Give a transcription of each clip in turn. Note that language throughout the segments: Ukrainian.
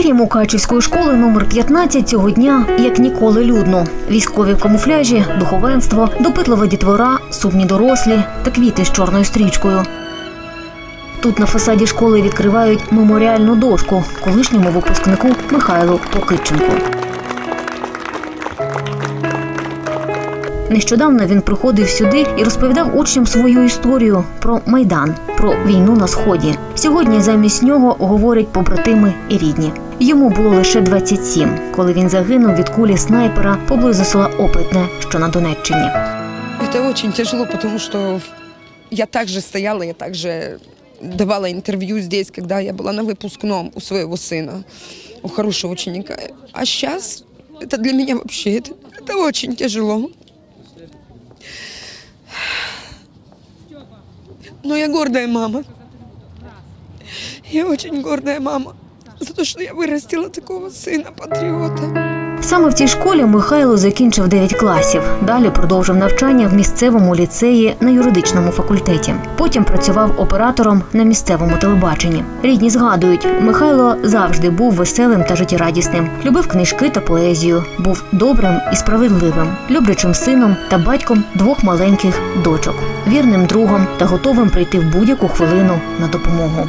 подвір'ї Мукачівської школи номер 15 цього дня як ніколи людно. Військові в камуфляжі, духовенство, допитлива дітвора, сумні дорослі та квіти з чорною стрічкою. Тут на фасаді школи відкривають меморіальну дошку колишньому випускнику Михайлу Покитченку. Нещодавно він приходив сюди і розповідав учням свою історію про майдан, про війну на сході. Сьогодні замість нього говорять побратими і рідні. Йому було лише 27, коли він загинув від кулі снайпера поблизу села Опитне, що на Донеччині. Это очень тяжело, потому что я также стояла, я также давала интервью здесь, когда я была на выпускном у своего сына, у хорошего ученика. А сейчас это для меня вообще, это, это очень тяжело. Но я гордая мама. Я очень гордая мама за то, что я вырастила такого сына, патриота. Саме в цій школі Михайло закінчив 9 класів. Далі продовжив навчання в місцевому ліцеї на юридичному факультеті. Потім працював оператором на місцевому телебаченні. Рідні згадують, Михайло завжди був веселим та життєрадісним. Любив книжки та поезію, був добрим і справедливим, люблячим сином та батьком двох маленьких дочок, вірним другом та готовим прийти в будь-яку хвилину на допомогу.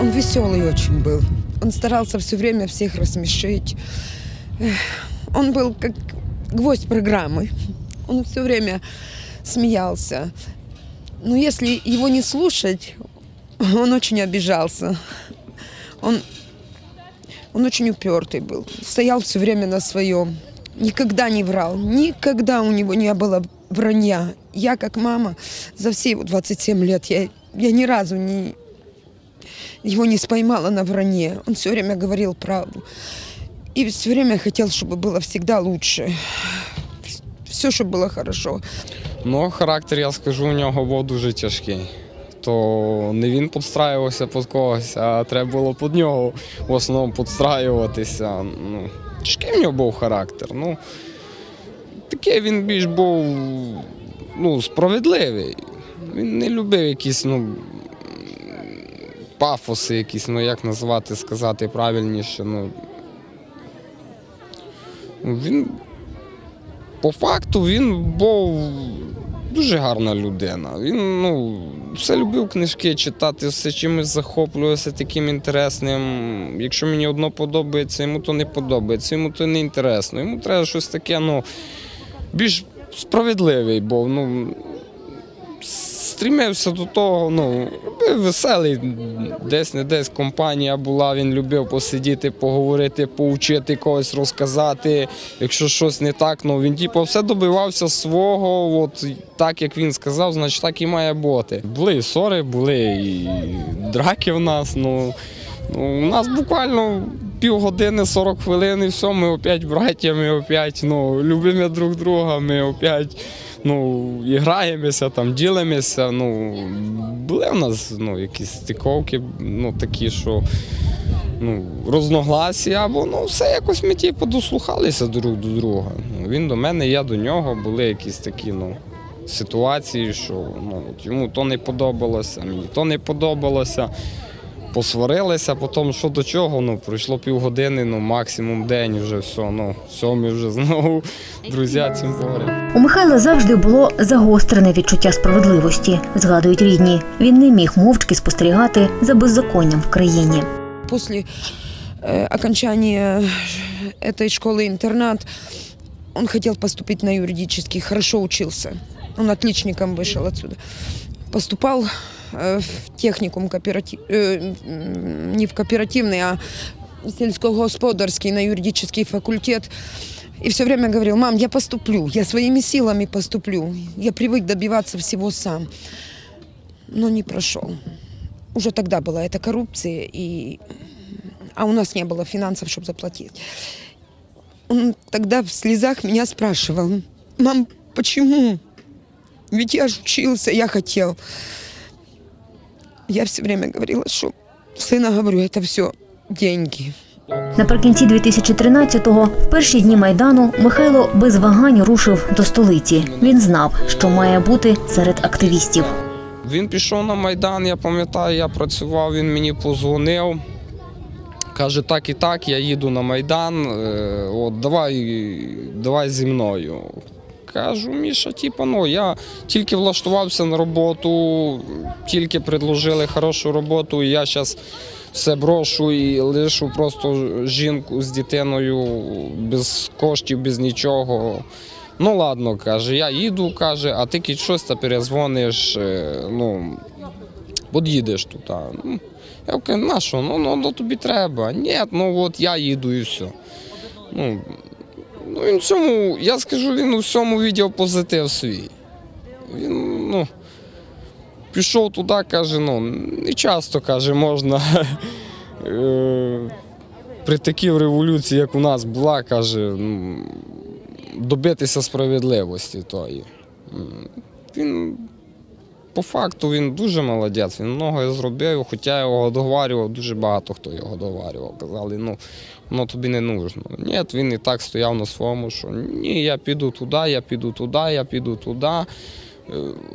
Он веселый очень был. Он старался все время всех рассмешить. Он был как гвоздь программы. Он все время смеялся. Но если его не слушать, он очень обижался. Он, он очень упертый был. Стоял все время на своем. Никогда не врал. Никогда у него не было вранья. Я, как мама, за все его 27 лет, я, я ни разу не, его не споймала на вранье. Он все время говорил правду. И все время хотел, чтобы было всегда лучше. Все, чтобы было хорошо. Ну, характер, я скажу, у нього був дуже тяжкий. То не він підстраювався під когось, а треба було під нього в основному підстраюватися. Ну, тяжкий в нього був характер. Ну, такий він більш був ну, справедливий. Він не любив якісь ну, пафоси, якісь, ну як назвати, сказати правильніше. Ну, він по факту він був дуже гарна людина. Він ну, все любив книжки читати, все чимось захоплювався таким інтересним. Якщо мені одно подобається, йому то не подобається, йому то не інтересно. Йому треба щось таке, ну, більш справедливий, бо ну, стрімився до того, ну, веселий, десь не десь компанія була, він любив посидіти, поговорити, поучити когось, розказати. Якщо щось не так, ну він типу, все добивався свого, от так як він сказав, значить так і має бути. Були і ссори, були і драки в нас. Ну, ну, у нас буквально півгодини, 40 хвилин, і все, ми опять браття, ми опять ну, любимо друг друга, ми опять ну, і граємося, там, ділимося. Ну, були в нас ну, якісь стиковки, ну, такі, що ну, розногласія, або ну, все якось ми типу, дослухалися друг до друга. Ну, він до мене, я до нього, були якісь такі ну, ситуації, що ну, йому то не подобалося, мені то не подобалося Посварилися, потім що до чого, ну, пройшло півгодини, ну, максимум день, і вже все, ну, все, ми вже знову друзі цим говоримо. У Михайла завжди було загострене відчуття справедливості, згадують рідні. Він не міг мовчки спостерігати за беззаконням в країні. После э, окончания этой школы-интернат он хотел поступить на юридический, хорошо учился. Он отличником вышел отсюда. Поступал э, в техникум кооператив, э, не в кооперативный, а сельскохозяйственный на юридический факультет. И все время говорил, мам, я поступлю, я своими силами поступлю. Я привык добиваться всего сам. Но не прошел. Уже тогда была эта коррупция, и... а у нас не было финансов, чтобы заплатить. Он тогда в слезах меня спрашивал, мам, почему? Ведь я же учился, я хотел. Я все время говорила, что сына говорю, это все деньги. Наприкінці 2013-го, в перші дні майдану, Михайло без вагань рушив до столиці. Він знав, що має бути серед активістів. Він пішов на Майдан, я пам'ятаю, я працював, він мені позвонив. Каже, так і так, я їду на Майдан, е, от давай, давай зі мною. Кажу, Міша, типу, ну я тільки влаштувався на роботу, тільки предложили хорошу роботу, і я зараз все брошу і лишу просто жінку з дитиною без коштів, без нічого. Ну ладно, каже, я їду, каже, а ти щось та перезвониш, е, ну, під'їдеш тут. Ну, Я кажу, на що, ну, ну, ну тобі треба. Ні, ну от я їду і все. Ну, ну він в цьому, я скажу, він у всьому відділ позитив свій. Він, ну, пішов туди, каже, ну, не часто, каже, можна е, при такій революції, як у нас була, каже, ну, добитися справедливості тої. Він по факту він дуже молодець, він многое зробив, хоча його договарював, дуже багато хто його договарював. Казали, ну воно тобі не нужно. Ні, він і так стояв на своєму, що ні, я піду туди, я піду туди, я піду туди. Е,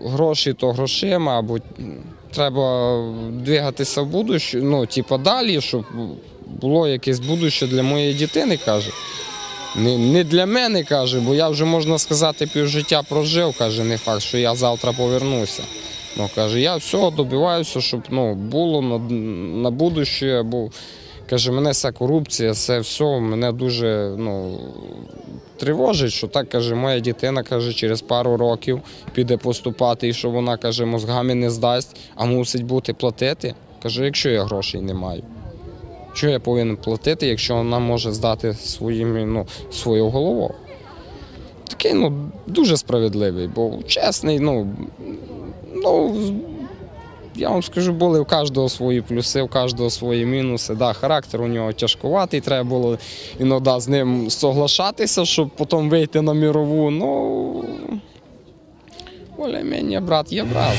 Гроші то грошима, або треба двигатися в будуще, ну, типу, далі, щоб було якесь будуще для моєї дитини, каже. Не, не для мене, каже, бо я вже можна сказати, півжиття прожив, каже, не факт, що я завтра повернуся. Ну, каже, я все добиваюся, щоб ну, було на, на будуще, бо каже, мене вся корупція, все все, мене дуже ну, тривожить, що так каже, моя дитина каже, через пару років піде поступати, і що вона каже, мозгами не здасть, а мусить бути платити. Каже, якщо я грошей не маю. Що я повинен платити, якщо вона може здати своїми, ну, свою голову? Такий ну, дуже справедливий, бо чесний, ну, ну, я вам скажу, були у кожного свої плюси, у кожного свої мінуси. Да, характер у нього тяжкуватий, треба було іноді з ним соглашатися, щоб потім вийти на мірову. Ну, более-менее брат є брат.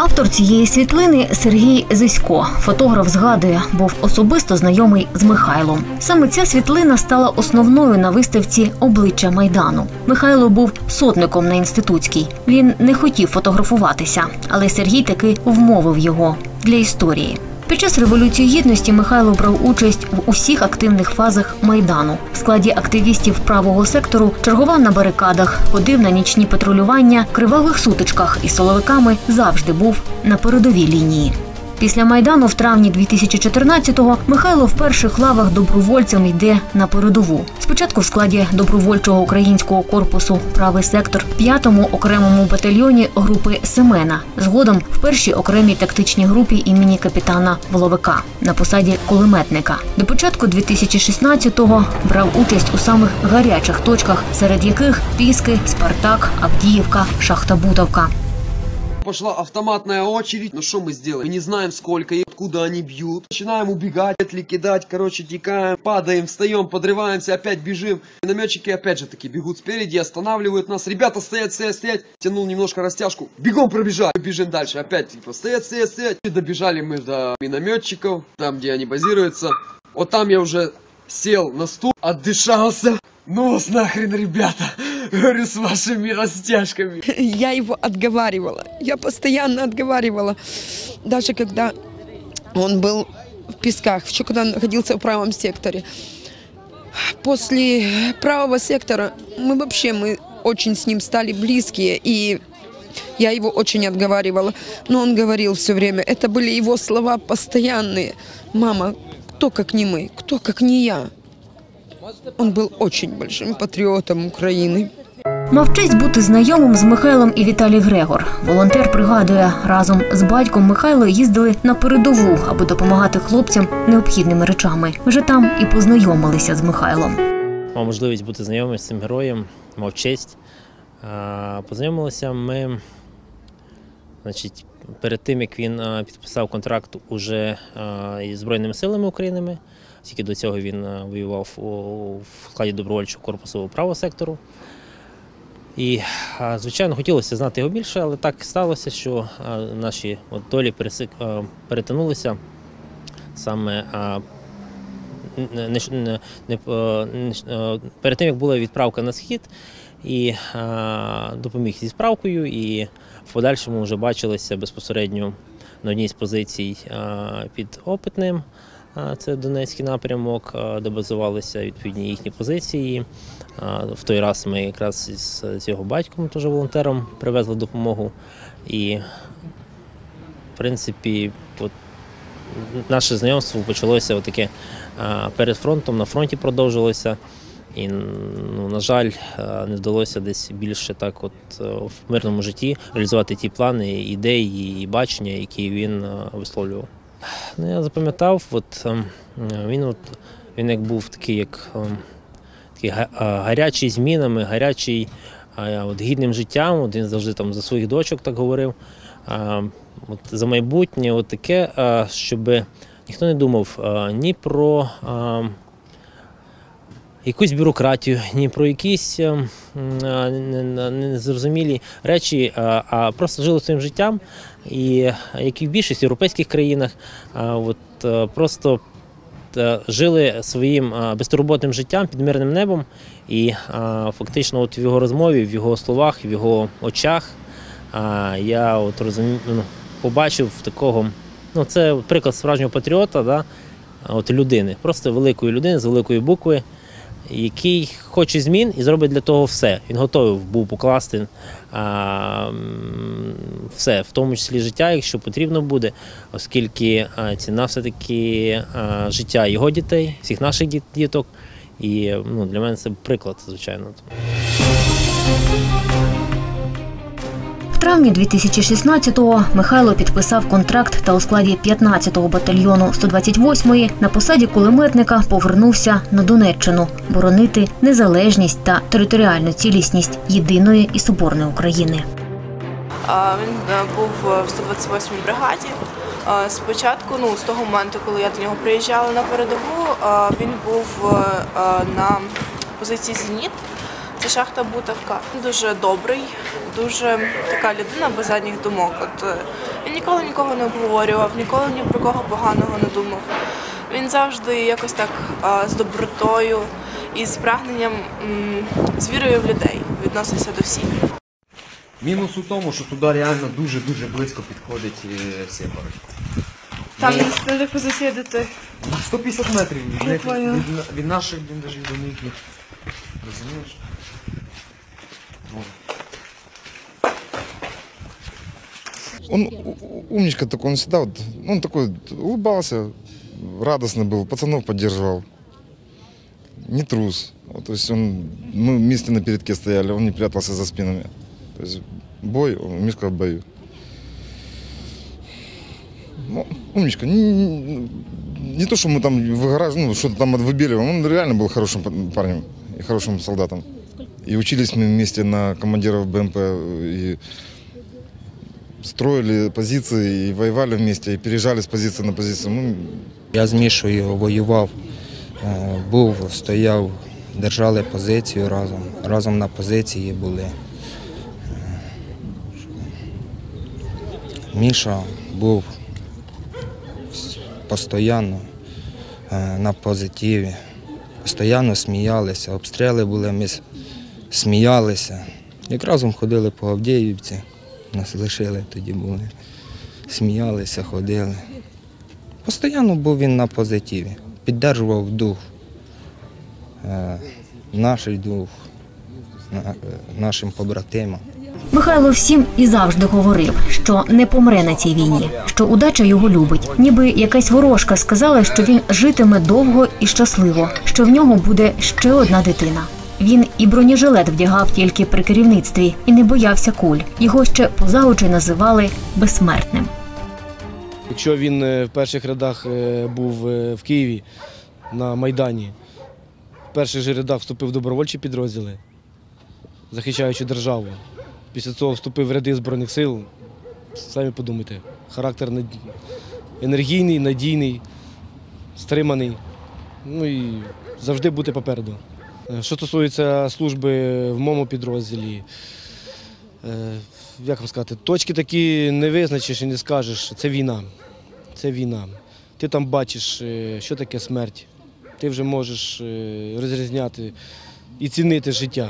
Автор цієї світлини Сергій Зисько. Фотограф згадує, був особисто знайомий з Михайлом. Саме ця світлина стала основною на виставці обличчя майдану. Михайло був сотником на інститутській. Він не хотів фотографуватися, але Сергій таки вмовив його для історії. Під час революції гідності Михайло брав участь в усіх активних фазах майдану. В складі активістів правого сектору чергував на барикадах, ходив на нічні патрулювання, кривавих сутичках і соловиками завжди був на передовій лінії. Після майдану в травні 2014-го Михайло в перших лавах добровольцем йде на передову. Спочатку в складі добровольчого українського корпусу правий сектор, п'ятому окремому батальйоні групи Семена. Згодом в першій окремій тактичній групі імені капітана Воловика на посаді кулеметника. До початку 2016-го брав участь у самих гарячих точках, серед яких Піски, Спартак, Авдіївка, Шахта Бутовка. Пошла автоматная очередь. Ну что мы сделаем? Мы не знаем сколько и откуда они бьют. Начинаем убегать, петли кидать, короче, текаем, падаем, встаем, подрываемся, опять бежим. Минометчики опять же таки бегут спереди, останавливают нас. Ребята стоят, стоят, стоять. Тянул немножко растяжку. Бегом пробежали. Бежим дальше. Опять типа стоят, стоят, стоять. И добежали мы до минометчиков, там где они базируются. Вот там я уже сел на стул, отдышался. Ну вас нахрен, ребята. Говорю, с вашими растяжками. Я его отговаривала. Я постоянно отговаривала. Даже когда он был в Песках, еще когда он находился в правом секторе. После правого сектора мы вообще мы очень с ним стали близкие. И я его очень отговаривала. Но он говорил все время. Это были его слова постоянные. Мама, кто как не мы? Кто как не я? Он был очень большим патриотом Украины. Мав честь бути знайомим з Михайлом і Віталій Грегор. Волонтер пригадує, разом з батьком Михайло їздили на передову, аби допомагати хлопцям необхідними речами. Вже там і познайомилися з Михайлом. мав можливість бути знайомим з цим героєм, мав честь. Познайомилися ми, значить, перед тим, як він підписав контракт уже із Збройними силами України. Тільки до цього він воював в складі добровольчого корпусу правого сектору. І, звичайно, хотілося знати його більше, але так сталося, що наші долі перетинулися саме е, не, е, перед тим, як була відправка на схід, і допоміг зі справкою, і в подальшому вже бачилися безпосередньо на одній з позицій під Опитним. Це Донецький напрямок, де базувалися відповідні їхні позиції. В той раз ми якраз з його батьком, теж волонтером, привезли допомогу. І, в принципі, от, наше знайомство почалося отаке перед фронтом, на фронті продовжилося. І, ну, на жаль, не вдалося десь більше так, от е, в мирному житті реалізувати ті плани, ідеї і бачення, які він е, висловлював. Ну, я запам'ятав, от ем, він, от, він як був такий, як ем, такий гарячий змінами, гарячий от, гідним життям. От він завжди там за своїх дочок так говорив. От, за майбутнє, от таке, щоб ніхто не думав ні про. Якусь бюрократію, ні про якісь е, не- незрозумілі речі, а, а просто жили своїм життям. І е, як і в більшості європейських країнах, а, от, е, просто е, жили своїм безтурботним життям під мирним небом. І фактично от в його розмові, в його словах, в його очах я от розумів, ну, побачив такого. Ну, це приклад справжнього патріота, да? от людини, просто великої людини з великої букви який хоче змін і зробить для того все. Він готовий був покласти а, все, в тому числі життя, якщо потрібно буде, оскільки ціна все-таки а, життя його дітей, всіх наших діт- діток. І ну, для мене це приклад, звичайно. В травні 2016-го Михайло підписав контракт та у складі 15-го батальйону 128-ї на посаді кулеметника повернувся на Донеччину боронити незалежність та територіальну цілісність єдиної і соборної України. Він е, був в 128-й бригаді. Спочатку, ну з того моменту, коли я до нього приїжджала на передову, він був е, е, на позиції Зеніт. Це шахта Бутовка. Дуже добрий, дуже така людина без задніх думок. От е, він ніколи нікого не обговорював, ніколи ні про кого поганого не думав. Він завжди якось так а, з добротою і з прагненням, м, з вірою в людей відносився до всіх. Мінус у тому, що туди реально дуже-дуже близько підходить е. Там не де позасідати. 150 метрів від, від, на- від наших бліндажів до них. є. Розумієш? О. Он у- у- умничка такой, он всегда вот, ну, он такой улыбался, радостный был, пацанов поддерживал. Не трус. Вот, то есть он, мы вместе на передке стояли, он не прятался за спинами. То есть бой, он- Мишка в бою. Ну, умничка. Не, не- то, что мы там выгораживали, ну, что-то там выбеливаем, он реально был хорошим па- парнем и хорошим солдатом. И учились мы вместе на командиров БМП, и строили позиции и воевали вместе, и переезжали с позиции на позицию. Ну, Я з Мішою воював, е, був, стояв, держали позицію разом. Разом на позиції були. Е, Міша був постійно е, на позитиві. Постійно сміялися, обстріли були, ми сміялися. Як разом ходили по Авдіївці, нас лишили тоді були. Сміялися, ходили. Постійно був він на позитиві, підтримував дух, е, наш дух, е, нашим побратимам. Михайло всім і завжди говорив, що не помре на цій війні, що удача його любить. Ніби якась ворожка сказала, що він житиме довго і щасливо, що в нього буде ще одна дитина. Він і бронежилет вдягав тільки при керівництві і не боявся куль. Його ще поза очі називали безсмертним. Якщо він е, в перших рядах е, був е, в Києві на Майдані, в перших же рядах вступив в добровольчі підрозділи, захищаючи державу. Після цього вступив в ряди Збройних сил. Самі подумайте, характер енергійний, надійний, стриманий. Ну і завжди бути попереду. Е, Що стосується служби в моєму підрозділі, е, як вам сказати, точки такі не визначиш і не скажеш. Це війна. Це війна. Ти там бачиш, е, що таке смерть. Ти вже можеш е, розрізняти і цінити життя.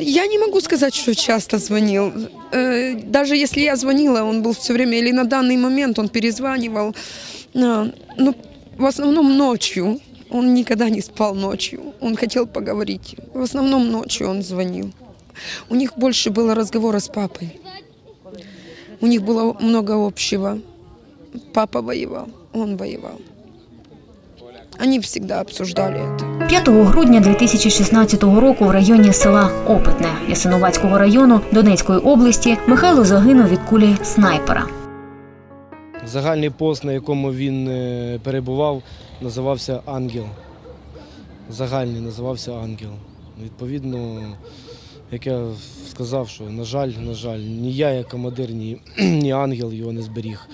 Я не могу сказать, что часто звонил. Э, Даже если я звонила, он был все время, или на данный момент он перезванивал. А, Ну, в основном ночью. Он никогда не спал ночью. Он хотел поговорить. В основном ночью он звонил. У них больше было разговора с папой. У них было много общего. Папа воевал, он воевал. Они всегда обсуждали это. 5 грудня 2016 року в районі села Опитне Ясиновацького району Донецької області Михайло загинув від кулі снайпера. Загальний пост, на якому він е, перебував, називався Ангел. Загальний називався Ангел. Відповідно, як я сказав, що на жаль, на жаль, ні я, як командир, ні, ні ангел його не зберіг.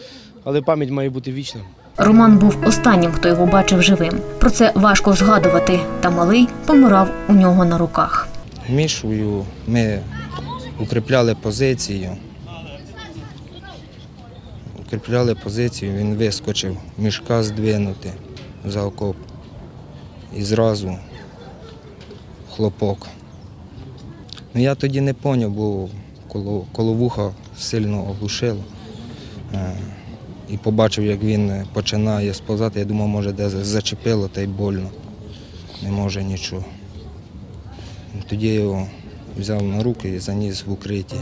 Але пам'ять має бути вічна. Роман був останнім, хто його бачив живим. Про це важко згадувати, та малий помирав у нього на руках. Мішою ми укріпляли позицію. Укріпляли позицію, він вискочив, мішка здвинути за окоп. І зразу хлопок. Ну я тоді не зрозумів, бо коло, коло вуха сильно оглушило. Е, І побачив, як він починає сповзати. Я думав, може, де зачепило та й больно. Не може нічого. Тоді його взяв на руки і заніс в укриття.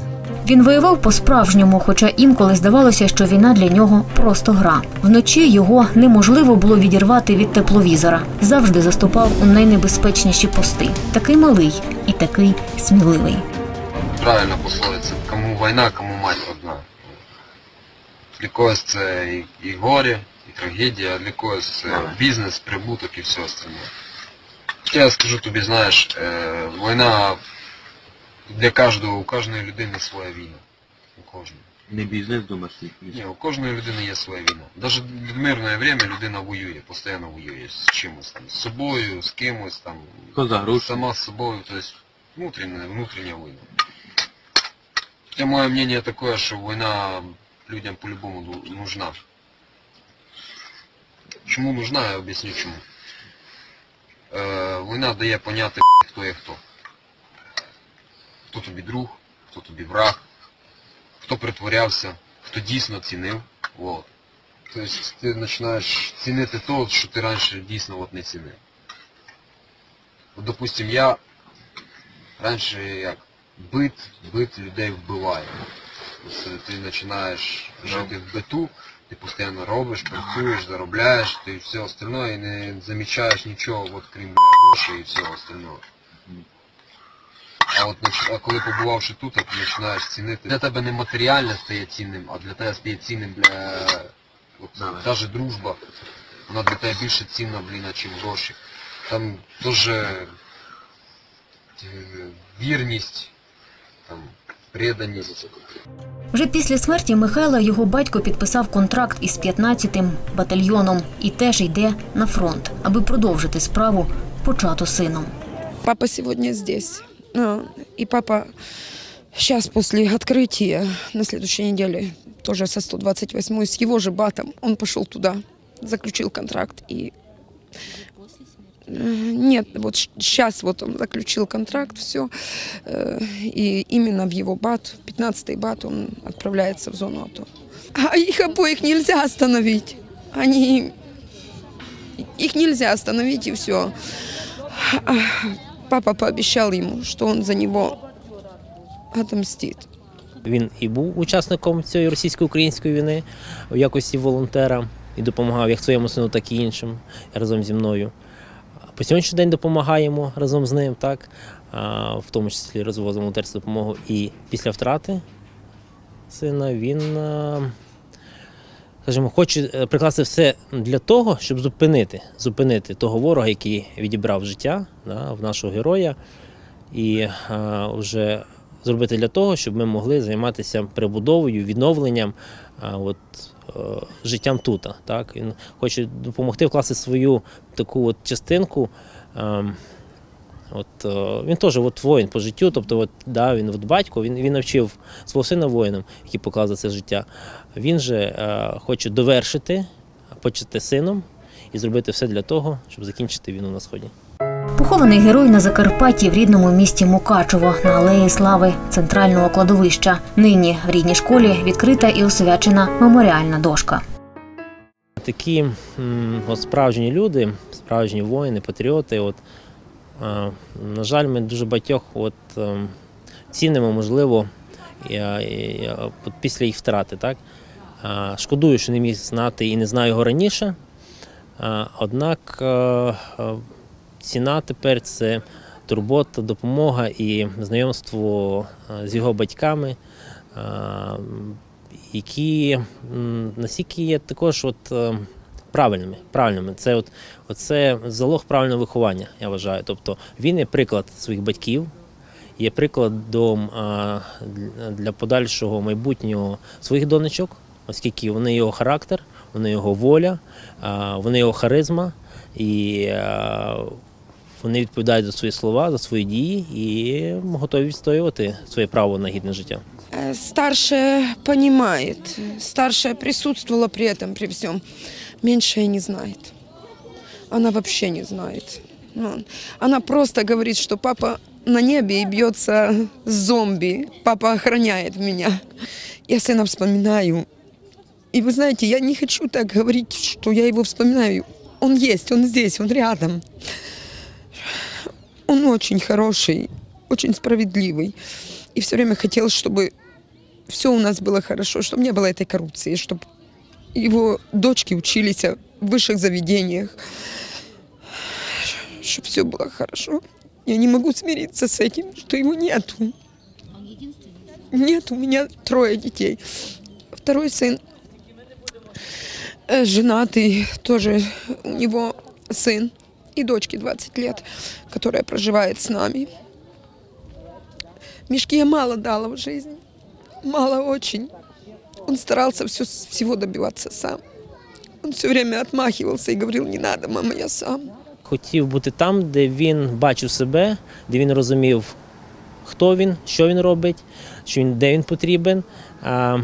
Він воював по-справжньому, хоча інколи здавалося, що війна для нього просто гра. Вночі його неможливо було відірвати від тепловізора. Завжди заступав у найнебезпечніші пости. Такий малий і такий сміливий. Правильно пословиця. Кому війна, кому мать одна. Для когось це і, і горе, і трагедія, а для когось це бізнес, прибуток і все остальне. Я скажу тобі, знаєш, е, війна для кожного, у кожної людини своя війна. У кожної. Не бізнес домашній. Ні, у кожної людини є своя війна. Навіть в мирне время людина воює, постійно воює з чимось там, з собою, з кимось там. Коза. Сама с собой, то есть внутренняя, внутренняя война. Хотя мое мнение такое, что война людям по-любому нужна. Чому нужна, я об'ясню чому. Е, війна дає поняти, хто є хто. Хто тобі друг, хто тобі враг, хто притворявся, хто дійсно цінив. Вот. Тобто ти починаєш цінити то, що ти раніше дійсно от не цінив. От, допустим, я раніше як бит, бит людей вбиває. Тобто ти починаєш жити в биту, ти постійно робиш, працюєш, заробляєш, ти все остальне і не замічаєш нічого, от крім грошей і всього остального. А от а коли побувавши тут, ти починаєш цінити. Для тебе не матеріальне стає цінним, а для тебе стає цінним бля, от, навіть дружба. Вона для тебе більше цінна, блін, ніж гроші. Там теж е, вірність, там, преданість. Вже після смерті Михайла його батько підписав контракт із 15-тим батальйоном і теж йде на фронт, аби продовжити справу, почату сином. Папа сегодня здесь. А, И папа сейчас после открытия на следующей неделе, тоже со 128 с его же батом, он пошел туда, заключил контракт и Э, Нет, вот сейчас вот он заключил контракт, все, и именно в его бат, 15-й бат, он отправляется в зону АТО. А их обоих нельзя остановить. Они... Их нельзя остановить, и все. Папа пообещал ему, что он за него отомстит. Він і був учасником цієї російсько-української війни в якості волонтера і допомагав як своєму сину, так і іншим разом зі мною. По сьогоднішній день допомагаємо разом з ним, так, в тому числі розвозимо волонтерську допомогу. І після втрати сина він, скажімо, хоче е, прикласти все для того, щоб зупинити, зупинити того ворога, який відібрав життя да, в нашого героя. І а, вже зробити для того, щоб ми могли займатися прибудовою, відновленням а, от, е, життям тут. Так? Він хоче допомогти вкласти свою таку от частинку. ем, От, е, він теж от воїн по життю, тобто от, да, він от батько, він, він навчив свого сина воїнам, який поклав за це життя. Він же е, хоче довершити, почати сином і зробити все для того, щоб закінчити війну на сході. Похований герой на Закарпатті в рідному місті Мукачево на алеї слави центрального кладовища. Нині в рідній школі відкрита і освячена меморіальна дошка. Такі от справжні люди, справжні воїни, патріоти. От, на жаль, ми дуже багатьох от, е, цінимо, можливо, е, е, після їх втрати. Так? Е, Шкодую, що не міг знати і не знаю його раніше. Е, Однак е, е, ціна тепер це турбота, допомога і знайомство е, з його батьками. е, які настільки є також от, е, правильними. правильними. Це от, оце залог правильного виховання, я вважаю. Тобто він є приклад своїх батьків, є прикладом для- подальшого майбутнього своїх донечок, оскільки вони його характер, вони його воля, вони його харизма, і вони відповідають за свої слова, за свої дії і готові відстоювати своє право на гідне життя. Э, Старшая понимает, старшая присутствовала при этом, при всем. Меньшая не знает. Она вообще не знает. Ну, Она просто говорит, что папа на небе и бьется зомби. Папа охраняет меня. Я сына вспоминаю. И вы знаете, я не хочу так говорить, что я его вспоминаю. Он есть, он здесь, он рядом. Он очень хороший, очень справедливый. И все время хотел, чтобы все у нас было хорошо, чтобы не было этой коррупции, чтобы его дочки учились в высших заведениях, чтобы все было хорошо. Я не могу смириться с этим, что его нету. Нет, у меня трое детей. Второй сын э, женатый, тоже у него сын и дочке 20 лет, которая проживает с нами. Мишке я мало дала в жизни. Мало очень. Он старался все, всего добиваться сам. Он все время отмахивался и говорил, не надо, мама, я сам. хотів бути там, де він бачив себе, де він розумів, хто він, що він робить, що він, де він потрібен, а,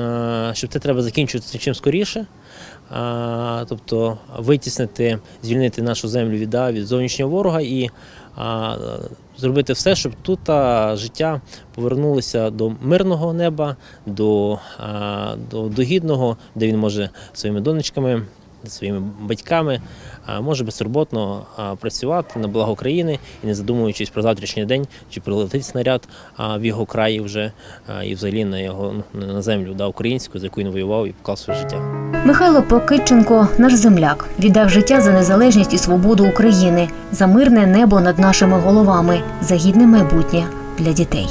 а, що це треба закінчувати чим скоріше. А, тобто витіснити, звільнити нашу землю від, від зовнішнього ворога і а, зробити все, щоб тут життя повернулося до мирного неба, до, до, до гідного, де він може своїми донечками зі своїми батьками, може безтурботно працювати на благо країни і не задумуючись про завтрашній день, чи прилетить снаряд в його краї вже і взагалі на його ну, на землю да, українську, за яку він воював і поклав своє життя. Михайло Покитченко наш земляк, віддав життя за незалежність і свободу України, за мирне небо над нашими головами, за гідне майбутнє для дітей.